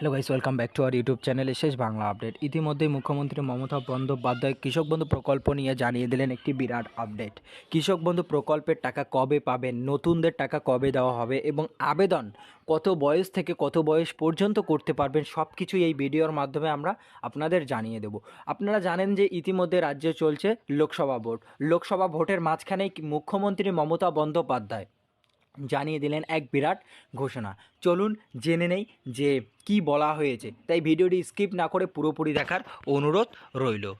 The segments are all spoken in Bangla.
Hello guys welcome back to our YouTube চ্যানেলে শেষ বাংলা আপডেট ইতিমধ্যেই মুখ্যমন্ত্রী মমতা বন্দ্যোপাধ্যায় কৃষক বন্ধু প্রকল্প নিয়ে জানিয়ে দিলেন একটি বিরাট আপডেট কৃষক বন্ধু প্রকল্পের টাকা কবে পাবেন নতুনদের টাকা কবে দেওয়া হবে এবং আবেদন কত বয়স থেকে কত বয়স পর্যন্ত করতে পারবেন সব কিছুই এই ভিডিওর মাধ্যমে আমরা আপনাদের জানিয়ে দেব। আপনারা জানেন যে ইতিমধ্যে রাজ্যে চলছে লোকসভা ভোট। লোকসভা ভোটের মাঝখানেই মুখ্যমন্ত্রী মমতা বন্দ্যোপাধ্যায় জানিয়ে দিলেন এক বিরাট ঘোষণা। চলুন জেনে নেই যে কি বলা হয়েছে। তাই ভিডিওটি স্কিপ না করে পুরোপুরি দেখার অনুরোধ রইল।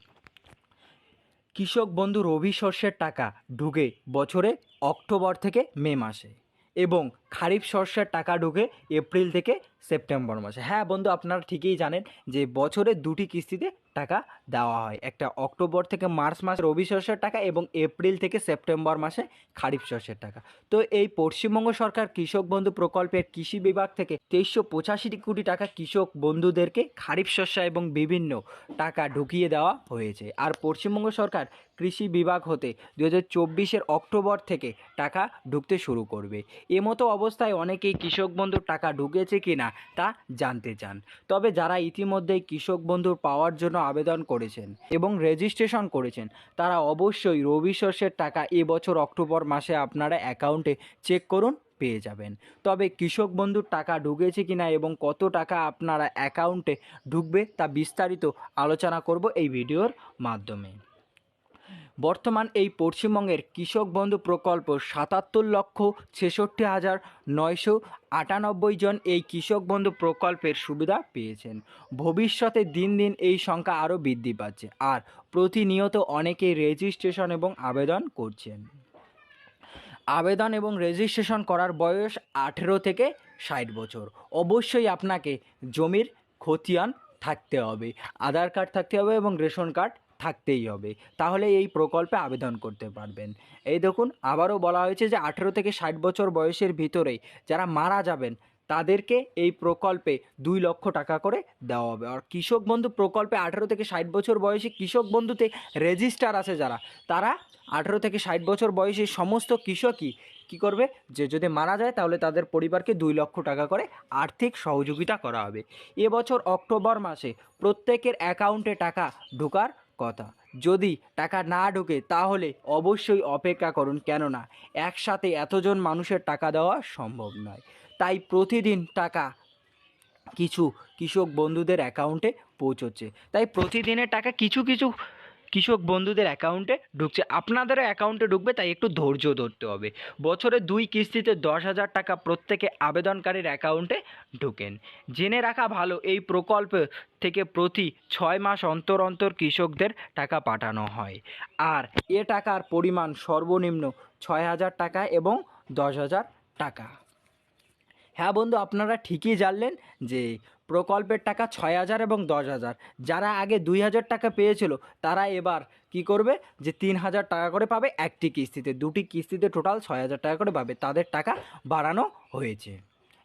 কৃষক বন্ধু রবি শস্যের টাকা ঢুকে বছরে অক্টোবর থেকে মে মাসে এবং খারিফ শস্যের টাকা ঢুকে এপ্রিল থেকে সেপ্টেম্বর মাসে। হ্যাঁ বন্ধু, আপনারা ঠিকই জানেন যে বছরে দুটি কিস্তিতে টাকা দেওয়া হয়। একটা অক্টোবর থেকে মার্চ মাস রবি শস্যের টাকা এবং এপ্রিল থেকে সেপ্টেম্বর মাসে খারিফ শস্যের টাকা। তো এই পশ্চিমবঙ্গ সরকার কৃষক বন্ধু প্রকল্পের কৃষি বিভাগ থেকে তেইশশো পঁচাশি কোটি টাকা কৃষক বন্ধুদেরকে খারিফ শস্য এবং বিভিন্ন টাকা ঢুকিয়ে দেওয়া হয়েছে। আর পশ্চিমবঙ্গ সরকার কৃষি বিভাগ হতে দু হাজার অক্টোবর থেকে টাকা ঢুকতে শুরু করবে। এমতো অবস্থায় অনেকেই কৃষক বন্ধুর টাকা ঢুকেছে কি না তা জানতে চান। তবে যারা ইতিমধ্যেই কৃষক বন্ধুর পাওয়ার জন্য আবেদন করেছেন এবং রেজিস্ট্রেশন করেছেন, তারা অবশ্যই রবি শস্যের টাকা এবছর অক্টোবর মাসে আপনারা অ্যাকাউন্টে চেক করুন, পেয়ে যাবেন। তবে কৃষক বন্ধুর টাকা ঢুকেছে কিনা এবং কত টাকা আপনারা অ্যাকাউন্টে ঢুকবে তা বিস্তারিত আলোচনা করব এই ভিডিওর মাধ্যমে। বর্তমান এই পশ্চিমবঙ্গের কৃষক বন্ধু প্রকল্প সাতাত্তর লক্ষ ছেষট্টি হাজার নয়শো আটানব্বই জন এই কৃষক বন্ধু প্রকল্পের সুবিধা পেয়েছেন। ভবিষ্যতে দিন দিন এই সংখ্যা আরও বৃদ্ধি পাচ্ছে আর প্রতিনিয়ত অনেকেই রেজিস্ট্রেশন এবং আবেদন করছেন। আবেদন এবং রেজিস্ট্রেশন করার বয়স আঠেরো থেকে ষাট বছর। অবশ্যই আপনাকে জমির খতিয়ান থাকতে হবে, আধার কার্ড থাকতে হবে এবং রেশন কার্ড থাকতেই হবে। তাহলে এই প্রকল্পে আবেদন করতে পারবেন। এই দেখুন, আবারও বলা হয়েছে যে আঠেরো থেকে ষাট বছর বয়সের ভিতরেই যারা মারা যাবেন, তাদেরকে এই প্রকল্পে দুই লক্ষ টাকা করে দেওয়া হবে। আর কৃষক বন্ধু প্রকল্পে আঠেরো থেকে ষাট বছর বয়সী কৃষক বন্ধুতে রেজিস্টার আছে যারা, তারা আঠেরো থেকে ষাট বছর বয়সী সমস্ত কৃষকই কী করবে? যে যদি মারা যায়, তাহলে তাদের পরিবারকে দুই লক্ষ টাকা করে আর্থিক সহযোগিতা করা হবে। এবছর অক্টোবর মাসে প্রত্যেকের অ্যাকাউন্টে টাকা ঢোকার কথা। যদি টাকা না ঢোকে, তাহলে অবশ্যই অপেক্ষা করুন, কেননা একসাথে এতজন মানুষের টাকা দেওয়া সম্ভব নয়। তাই প্রতিদিন টাকা কিছু কৃষক বন্ধুদের অ্যাকাউন্টে পৌঁছচ্ছে। তাই প্রতিদিনের টাকা কিছু কিছু কৃষক বন্ধুদের অ্যাকাউন্টে ঢুকছে। আপনাদেরও অ্যাকাউন্টে ঢুকবে, তাই একটু ধৈর্য ধরতে হবে। বছরে দুই কিস্তিতে দশ হাজার টাকা প্রত্যেকে আবেদনকারীর অ্যাকাউন্টে ঢোকেন। জেনে রাখা ভালো, এই প্রকল্প থেকে প্রতি ছয় মাস অন্তর অন্তর কৃষকদের টাকা পাঠানো হয়। আর এ টাকার পরিমাণ সর্বনিম্ন ছয় হাজার টাকা এবং দশ হাজার টাকা। হ্যাঁ বন্ধু, আপনারা ঠিকই জানলেন যে প্রকল্পের টাকা ছয় হাজার এবং দশ হাজার। যারা আগে দুই হাজার টাকা পেয়েছিল, তারা এবার কি করবে? যে তিন হাজার টাকা করে পাবে একটি কিস্তিতে। দুটি কিস্তিতে টোটাল ছয় হাজার টাকা করে পাবে। তাদের টাকা বাড়ানো হয়েছে।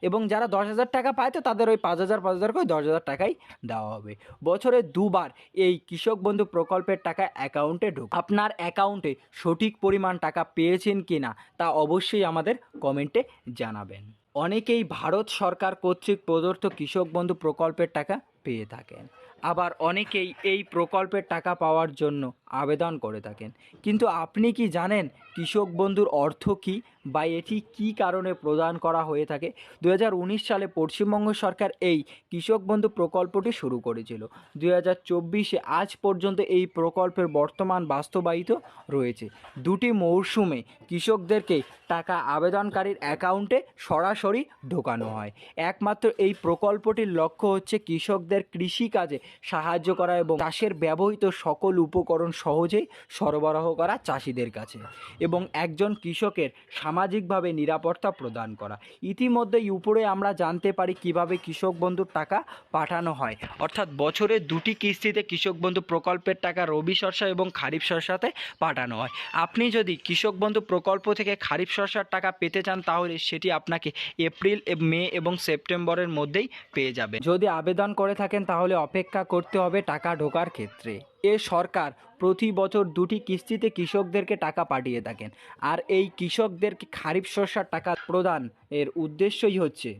এবং যারা দশ হাজার টাকা পায়, তো তাদের ওই পাঁচ হাজার পাঁচ হাজার করে দশ হাজার টাকাই দেওয়া হবে। বছরে দুবার এই কৃষক বন্ধু প্রকল্পের টাকা অ্যাকাউন্টে ঢুক। আপনার অ্যাকাউন্টে সঠিক পরিমাণ টাকা পেয়েছেন কি না তা অবশ্যই আমাদের কমেন্টে জানাবেন। অনেকেই ভারত সরকার কর্তৃক প্রদত্ত কৃষক বন্ধু প্রকল্পের টাকা পেয়ে থাকেন। আবার অনেকেই এই প্রকল্পের টাকা পাওয়ার জন্য আবেদন করে থাকেন। কিন্তু আপনি কি জানেন কৃষক বন্ধুর অর্থ কী বা এটি কী কারণে প্রদান করা হয়ে থাকে? দু হাজার উনিশ সালে পশ্চিমবঙ্গ সরকার এই কৃষক বন্ধু প্রকল্পটি শুরু করেছিল। দু হাজার চব্বিশে আজ পর্যন্ত এই প্রকল্পের বর্তমান বাস্তবায়িত রয়েছে। দুটি মৌসুমে কৃষকদেরকে টাকা আবেদনকারীর অ্যাকাউন্টে সরাসরি ঢোকানো হয়। একমাত্র এই প্রকল্পটির লক্ষ্য হচ্ছে কৃষকদের কৃষিকাজে সাহায্য করা এবং চাষের ব্যবহৃত সকল উপকরণ সহজেই সরবরাহ করা চাষিদের কাছে এবং একজন কৃষকের সামাজিকভাবে নিরাপত্তা প্রদান করা। ইতিমধ্যেই উপরে আমরা জানতে পারি কীভাবে কৃষক বন্ধুর টাকা পাঠানো হয়। অর্থাৎ বছরে দুটি কিস্তিতে কৃষক বন্ধু প্রকল্পের টাকা রবি শস্য এবং খারিফ শস্যতে পাঠানো হয়। আপনি যদি কৃষক বন্ধু প্রকল্প থেকে খারিফ শস্যার টাকা পেতে চান, তাহলে সেটি আপনাকে এপ্রিল, মে এবং সেপ্টেম্বরের মধ্যেই পেয়ে যাবেন যদি আবেদন করে থাকেন, তাহলে অপেক্ষা করতে হবে টাকা ঢোকার ক্ষেত্রে। এ সরকার প্রতি বছর দুটি কিস্তিতে কৃষকদেরকে টাকা পাঠিয়ে থাকেন। আর এই কৃষকদেরকে খারিফ শস্যার টাকা প্রদান এর উদ্দেশ্যই হচ্ছে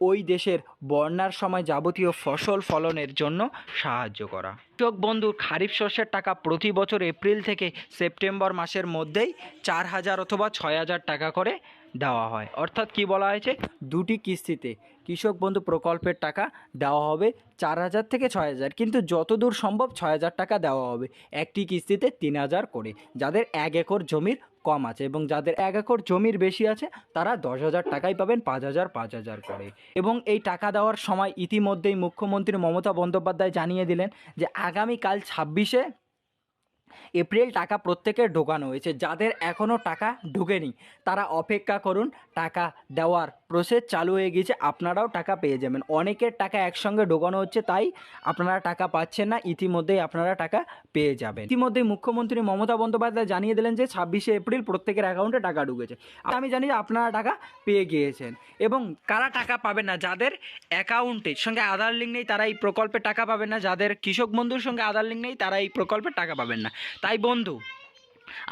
ওই দেশের বন্যার সময় যাবতীয় ফসল ফলনের জন্য সাহায্য করা। কৃষক বন্ধুর খারিফ শস্যের টাকা প্রতি বছর এপ্রিল থেকে সেপ্টেম্বর মাসের মধ্যেই চার হাজার অথবা ছয় হাজার টাকা করে দেওয়া হয়। অর্থাৎ কি বলা হয়েছে? দুটি কিস্তিতে কৃষক বন্ধু প্রকল্পের টাকা দেওয়া হবে চার হাজার থেকে ছয় হাজার, কিন্তু যতদূর সম্ভব ছয় হাজার টাকা দেওয়া হবে। একটি কিস্তিতে তিন হাজার করে, যাদের এক একর জমির কম আছে এবং যাদের এক একর জমির বেশি আছে, তারা দশ হাজার টাকাই পাবেন পাঁচ হাজার পাঁচ হাজার করে। এবং এই টাকা দেওয়ার সময় ইতিমধ্যেই মুখ্যমন্ত্রী মমতা বন্দ্যোপাধ্যায় জানিয়ে দিলেন যে, আগামীকাল ছাব্বিশে এপ্রিল টাকা প্রত্যেকের ঢোকানো হয়েছে যাদের এখনও টাকা ঢোকেনি তারা অপেক্ষা করুন টাকা দেওয়ার প্রসেস চালু হয়ে গিয়েছে, আপনারাও টাকা পেয়ে যাবেন। অনেকের টাকা একসঙ্গে ঢোকানো হচ্ছে, তাই আপনারা টাকা পাচ্ছেন না, ইতিমধ্যেই আপনারা টাকা পেয়ে যাবেন। ইতিমধ্যেই মুখ্যমন্ত্রী মমতা বন্দ্যোপাধ্যায় জানিয়ে দিলেন যে, ছাব্বিশে এপ্রিল প্রত্যেকের অ্যাকাউন্টে টাকা ঢুকেছে। আমি জানি যে, আপনারা টাকা পেয়ে গিয়েছেন। এবং কারা টাকা পাবেন না, যাদের অ্যাকাউন্টের সঙ্গে আধার লিঙ্ক নেই, তারা এই প্রকল্পে টাকা পাবেন না। যাদের কৃষক বন্ধুর সঙ্গে আধার লিঙ্ক নেই, তারা এই প্রকল্পের টাকা পাবেন না। তাই বন্ধু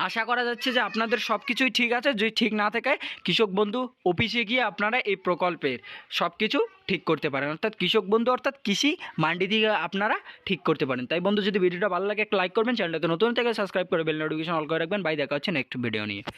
আশা করা যাচ্ছে যে আপনাদের সব কিছুই ঠিক আছে। যদি ঠিক না থাকে, কৃষক বন্ধু অফিসে গিয়ে আপনারা এই প্রকল্পের সব কিছু ঠিক করতে পারেন। অর্থাৎ কৃষক বন্ধু, অর্থাৎ কৃষি মান্ডি দিয়ে আপনারা ঠিক করতে পারেন। তাই বন্ধু, যদি ভিডিওটা ভালো লাগে লাইক করবেন। চ্যানেলটাকে নতুন থেকে সাবস্ক্রাইব করে বেল নোটিফিকেশন অল করে রাখবেন। বাই, দেখা হচ্ছে নেক্সট ভিডিও নিয়ে।